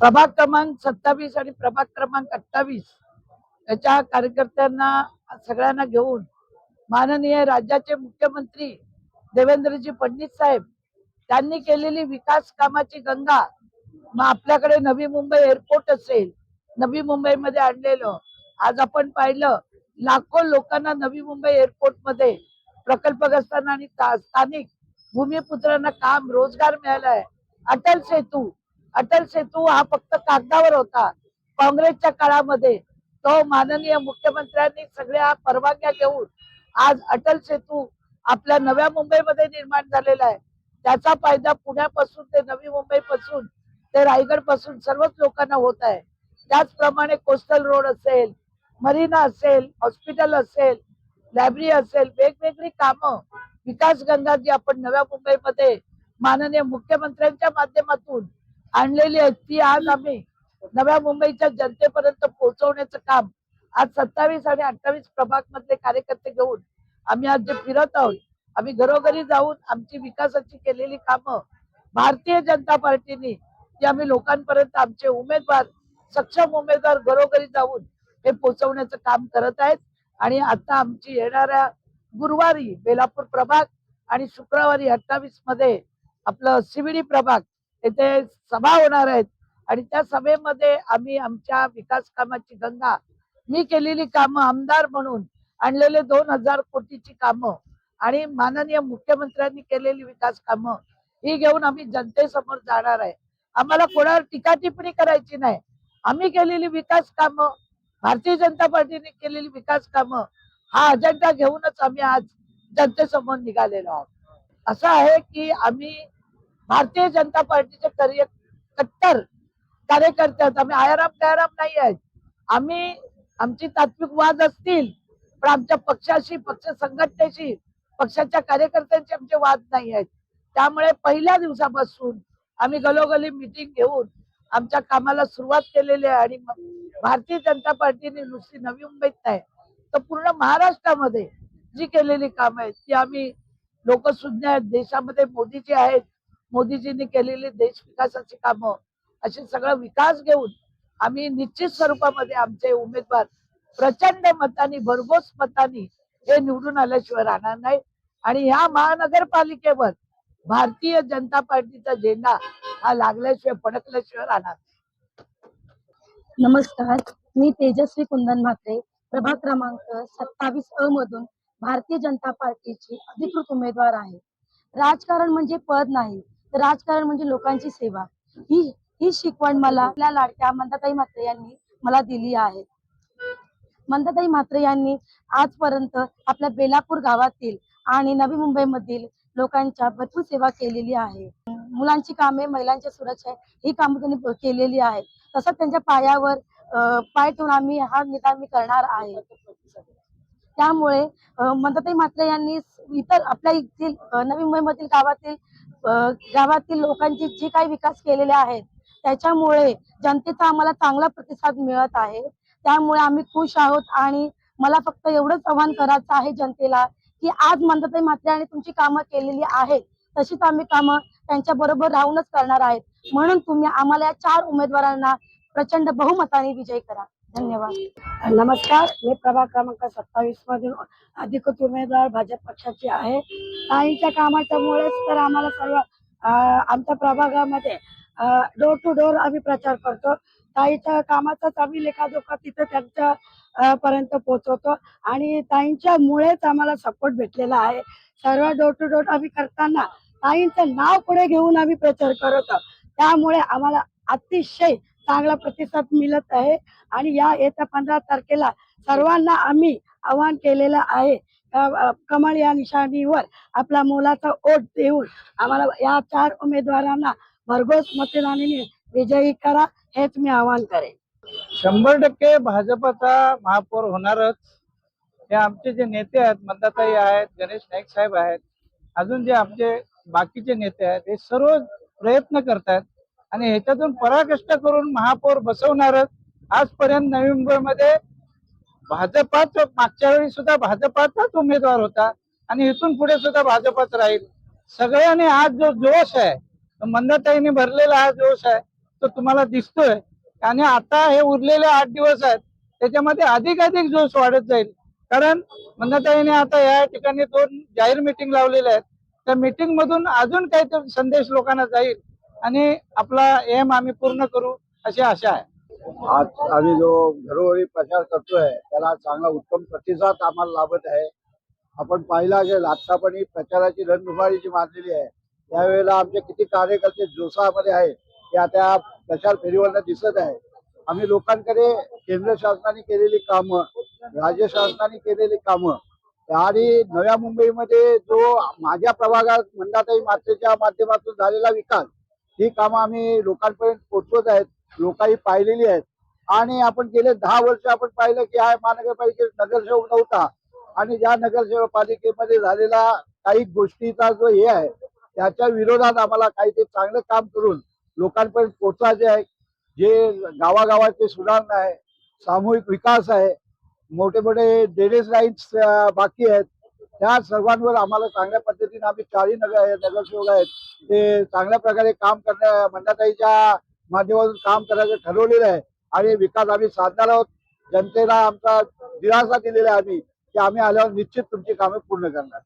प्रभाग क्रमांक सत्तावीस आणि प्रभाग क्रमांक अठ्ठावीस. याच्या कार्यकर्त्यांना सगळ्यांना घेऊन माननीय राज्याचे मुख्यमंत्री देवेंद्रजी फडणवीस साहेब त्यांनी केलेली विकास कामाची गंगा मग आपल्याकडे नवी मुंबई एअरपोर्ट असेल नवी मुंबईमध्ये आणलेलं. आज आपण पाहिलं लाखो लोकांना नवी मुंबई एअरपोर्टमध्ये प्रकल्पग्रस्तांना आणि स्थानिक भूमिपुत्रांना काम रोजगार मिळालाय. अटल सेतू अटल सेतू हा फक्त कागदावर होता. काँग्रेसच्या काळामध्ये तो माननीय मुख्यमंत्र्यांनी सगळ्या परवानग्या घेऊन आज अटल सेतू आपल्या नव्या मुंबईमध्ये निर्माण झालेला आहे. त्याचा फायदा पुण्यापासून ते नवी मुंबई पासून ते रायगडपासून सर्वच लोकांना होत आहे. त्याचप्रमाणे कोस्टल रोड असेल मरीना असेल हॉस्पिटल असेल लायब्ररी असेल वेगवेगळी कामं विकास गंगा जी आपण नव्या मुंबईमध्ये माननीय मुख्यमंत्र्यांच्या माध्यमातून आणलेली आहेत ती आज आम्ही नव्या मुंबईच्या जनतेपर्यंत पोहोचवण्याचं काम आज सत्तावीस आणि अठ्ठावीस प्रभाग मधले कार्यकर्ते घेऊन आम्ही आज जे फिरत आहोत आम्ही घरोघरी जाऊन आमची विकासाची केलेली कामं भारतीय जनता पार्टीने ती आम्ही लोकांपर्यंत आमचे उमेदवार सक्षम उमेदवार घरोघरी जाऊन हे पोहोचवण्याचं काम करत आहेत. आणि आता आमची येणाऱ्या गुरुवारी बेलापूर प्रभाग आणि शुक्रवारी अठ्ठावीसमध्ये आपलं सीबीडी प्रभाग येथे सभा होणार आहेत. आणि त्या सभेमध्ये आम्ही आमच्या विकास कामाची गंगा मी केलेली कामं आमदार म्हणून आणलेले दोन हजार कोटीची कामं आणि माननीय मुख्यमंत्र्यांनी केलेली विकास कामं ही घेऊन आम्ही जनतेसमोर जाणार आहे. आम्हाला कोणावर टीका टिप्पणी करायची नाही. आम्ही केलेली विकास कामं भारतीय जनता पार्टीने केलेली विकास कामं हा अजेंडा घेऊनच आम्ही आज जनतेसमोर निघालेलो आहोत. असं आहे की आम्ही भारतीय जनता पार्टीचे कार्य कट्टर कार्यकर्ते आहेत आम्ही आयाराम तयाराम नाही आहेत. आम्ही आमची तात्विक वाद असतील पण आमच्या पक्षाशी पक्ष संघटनेशी पक्षाच्या कार्यकर्त्यांचे आमचे वाद नाही आहेत. त्यामुळे पहिल्या दिवसापासून आम्ही गलोगली मिटिंग घेऊन आमच्या कामाला सुरुवात केलेली आहे आणि भारतीय जनता पार्टीने नुसती नवी मुंबईत नाही तर पूर्ण महाराष्ट्रामध्ये जी केलेली कामं आहेत ती आम्ही लोकसुज्ञ आहेत देशामध्ये मोदीजी आहेत मोदीजींनी केलेली देश विकासाची कामं असे सगळं विकास घेऊन आम्ही निश्चित स्वरूपामध्ये आमचे उमेदवार प्रचंड मतांनी भरघोस मतांनी हे निवडून आल्याशिवाय राहणार नाही. आणि ह्या महानगरपालिकेवर भारतीय जनता पार्टीचा झेंडा हा लागल्याशिवाय फडकल्याशिवाय राहणार नमस्कार. मी तेजस्वी कुंदन म्हात्रे प्रभाग क्रमांक सत्तावीस अ मधून भारतीय जनता पार्टीची अधिकृत उमेदवार आहे. राजकारण म्हणजे पद नाही तर राजकारण म्हणजे लोकांची सेवा. ही ही शिकवण मला आपल्या लाडक्या मंदाताई म्हात्रे यांनी मला दिली आहे. मंदाताई म्हात्रे यांनी आजपर्यंत आपल्या बेलापूर गावातील आणि नवी मुंबईमधील लोकांच्या भरपूर सेवा केलेली आहे. मुलांची कामे महिलांच्या सुरक्षा ही कामं त्यांनी केलेली आहेत. तसंच त्यांच्या पायावर पाय ठेवून आम्ही हा निदान मी करणार आहे. त्यामुळे मंदाताई म्हात्रे यांनी इतर आपल्या येथील नवी मुंबईमधील गावातील गावातील लोकांची जी काही विकास केलेले आहेत त्याच्यामुळे जनतेचा आम्हाला चांगला प्रतिसाद मिळत आहे. त्यामुळे आम्ही खुश आहोत आणि मला फक्त एवढंच आव्हान करायचं आहे जनतेला की आज मंदते म्हात्रे तुमची कामं केलेली आहेत तशीच आम्ही कामं त्यांच्या बरोबर राहूनच करणार आहेत. म्हणून तुम्ही आम्हाला या चार उमेदवारांना प्रचंड बहुमताने विजयी करा. धन्यवाद. नमस्कार. मी प्रभाग क्रमांक सत्तावीस मधून अधिकृत उमेदवार भाजप पक्षाची आहे. ताईंच्या कामाच्यामुळेच तर आम्हाला सर्व आमच्या प्रभागामध्ये डोर टू डोर आम्ही प्रचार करतो. ताईच्या कामाचाच आम्ही लेखाजोखा तिथे त्यांच्या पर्यंत पोहोचवतो. आणि ताईंच्या मुळेच आम्हाला सपोर्ट भेटलेला आहे. सर्व डोर टू डोर आम्ही करताना ताईंचं नाव पुढे घेऊन आम्ही प्रचार करत त्यामुळे आम्हाला अतिशय चांगला प्रतिसाद मिळत आहे. आणि या येत्या पंधरा तारखेला सर्वांना आम्ही आवाहन केलेलं आहे. कमळ या निशाणीवर आपला मोलाचा ओट देऊन आम्हाला या चार उमेदवारांना भरघोस मतदानाने विजयी करा हेच मी आवाहन करेन. शंभर टक्के भाजपचा महापौर होणारच. हे आमचे जे नेते आहेत मंदाताई आहेत गणेश नाईक साहेब आहेत अजून जे आमचे बाकीचे नेते आहेत हे सर्व प्रयत्न करतायत. आणि ह्याच्यातून पराकष्ट करून महापौर बसवणारच. आजपर्यंत नोव्हेंबरमध्ये मुंबईमध्ये भाजपाच मागच्या वेळी सुद्धा भाजपाचाच उमेदवार होता. आणि इथून पुढे सुद्धा भाजपाच राहील. सगळ्यांनी आज जो जोश आहे तो मंदाताईने भरलेला हा जोश आहे तो तुम्हाला दिसतोय. आणि आता हे उरलेले आठ दिवस आहेत त्याच्यामध्ये अधिक अधिक जोश वाढत जाईल. कारण मंदाताईने आता या ठिकाणी दोन जाहीर मिटिंग लावलेल्या आहेत. त्या मिटिंग मधून अजून काहीतरी संदेश लोकांना जाईल. आणि आपला एम आम्ही पूर्ण करू अशी आशा आहे. आज आम्ही जो घरोघरी प्रचार करतोय त्याला चांगला उत्तम प्रतिसाद आम्हाला लाभत आहे. आपण पाहिला असेल आता पण ही प्रचाराची रणधुमाळी जी मारलेली आहे त्यावेळेला आमचे किती कार्यकर्ते जोशामध्ये आहे ते आता प्रचार फेरीवरनं दिसत आहे. आम्ही लोकांकडे केंद्र शासनाने केलेली कामं राज्य शासनाने केलेली कामं आणि नव्या मुंबईमध्ये जो माझ्या प्रभागात मंदाताई मातेच्या माध्यमातून झालेला विकास ही कामं आम्ही लोकांपर्यंत पोहोचवत आहेत लोकांनी पाहिलेली आहेत. आणि आपण गेले दहा वर्ष आपण पाहिलं की हा महानगरपालिकेत नगरसेवक नव्हता. आणि ज्या नगरसेवक पालिकेमध्ये झालेला काही गोष्टीचा जो हे आहे त्याच्या विरोधात आम्हाला काहीतरी चांगलं काम करून लोकांपर्यंत पोहोचवायचे आहे. जे गावागावाचे सुधारणा आहे सामूहिक विकास आहे मोठे मोठे ड्रेनेज लाईन्स बाकी आहेत. त्या सर्वांवर आम्हाला चांगल्या पद्धतीने आम्ही चारही नगर नगरसेवक आहेत. ते चांगल्या प्रकारे काम करण्या मंदाताईच्या माध्यमातून काम करायचं ठरवलेलं आहे. आणि विकास आम्ही साधणार आहोत. जनतेला आमचा दिलासा दिलेला आहे आम्ही की आम्ही आल्यावर निश्चित तुमची कामे पूर्ण करणार.